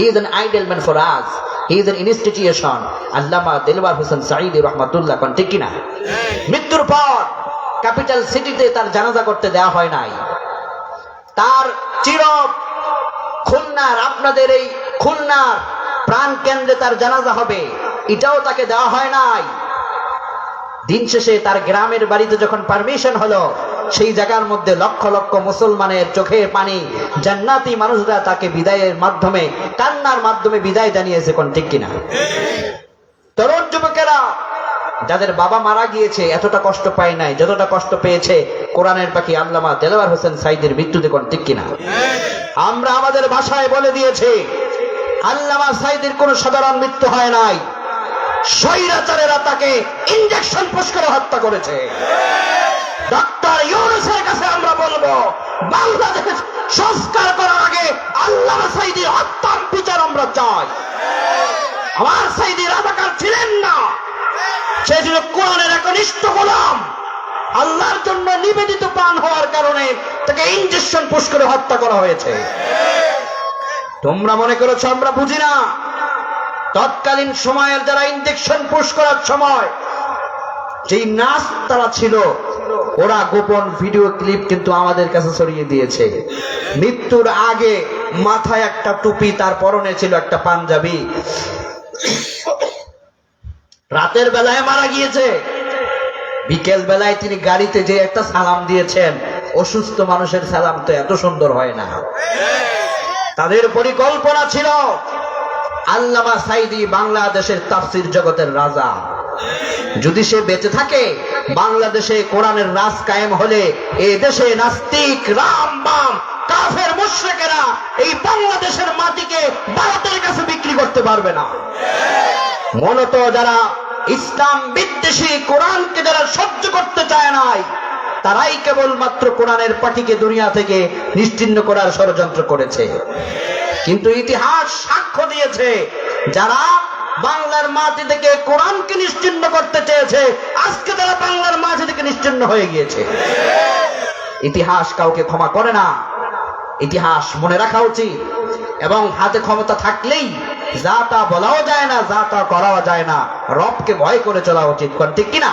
He is an idol man for us he is an institution Allama Dilbar Hossain Saeed রহমাতুল্লাহ কোন ঠিক কিনা? মৃত্যুর পর ক্যাপিটাল সিটিতে তার জানাজা করতে দেওয়া হয় নাই। তার চির খুলনার, আপনাদের এই খুলনার প্রাণ কেন্দ্রে তার জানাজা হবে। এটাও তাকে দেওয়া হয় নাই। দিন শেষে তার গ্রামের বাড়িতে যখন পারমিশন হলো, সেই জায়গার মধ্যে লক্ষ লক্ষ মুসলমানের চোখের পানি, জান্নাতি মানুষরা তাকে বিদায়ের মাধ্যমে, কান্নার মাধ্যমে বিদায় জানিয়েছে, কোন ঠিক কিনা? তরুণ যুবকেরা, যাদের বাবা মারা গিয়েছে, এতটা কষ্ট পায় নাই, যতটা কষ্ট পেয়েছে, কোরআনের পাখি আল্লামা দেলাওয়ার হোসেন সাইদের মৃত্যুতে কোন ঠিক কিনা? আমরা আমাদের ভাষায় বলে দিয়েছি, আল্লামা সাইদের কোনো সাধারণ মৃত্যু হয় নাই। স্বৈরাচারেরা তাকে ইঞ্জেকশন পুশ করে হত্যা করেছে। ডক্টর ইউনুসের কাছে আমরা বলব, বাংলাদেশ সংস্কার করার আগে আল্লামা সাইদির হত্যার বিচার আমরা চাই। আমার সাইদি রাজাকার ছিলেন না, সে ছিল কোরআনের একনিষ্ঠ গোলাম। আল্লাহর জন্য নিবেদিত প্রাণ হওয়ার কারণে তাকে ইঞ্জেকশন পুশ করে হত্যা করা হয়েছে। তোমরা মনে করেছ আমরা বুঝি না? তৎকালীন সময়ের যারা ইঞ্জেকশন পুশ করার সময়, যেই নাচ তারা ছিল, ওরা গোপন ভিডিও ক্লিপ কিন্তু আমাদের কাছে ছড়িয়ে দিয়েছে। মৃত্যুর আগে মাথায় একটা টুপি, তার পরনে ছিল একটা পাঞ্জাবি। রাতের বেলায় মারা গিয়েছে। বিকেল বেলায় তিনি গাড়িতে যে একটা সালাম দিয়েছেন, অসুস্থ মানুষের সালাম তো এত সুন্দর হয় না। তাদের পরিকল্পনা ছিল আল্লামা সাইদি বাংলাদেশের তাফসির জগতের রাজা। যদি সে বেঁচে থাকে, বাংলাদেশে কোরআনের রাজ কায়েম হলে এ দেশে নাস্তিক, রাম, বাম, কাফের, মুশ্রেকেরা এই বাংলাদেশের মাটিকে ভারতের কাছে বিক্রি করতে পারবে না। মূলত যারা ইসলাম বিদ্বেষী, কোরআনকে যারা সহ্য করতে চায় নাই, তারাই কেবলমাত্র কোরআনের পাটিকে দুনিয়া থেকে নিশ্চিন্ন করার ষড়যন্ত্র করেছে। কিন্তু ইতিহাস সাক্ষ্য দিয়েছে, যারা বাংলার মাটি থেকে কোরআনকে নিশ্চিন্ন করতে চেয়েছে, আজকে তারা বাংলার মাটি থেকে নিশ্চিন্ন হয়ে গিয়েছে। ইতিহাস কাউকে ক্ষমা করে না। ইতিহাস মনে রাখা উচিত। এবং হাতে ক্ষমতা থাকলেই যা তা বলাও যায় না যা তা করাও যায় না। রবকে ভয় করে চলা উচিত। ঠিক কিনা?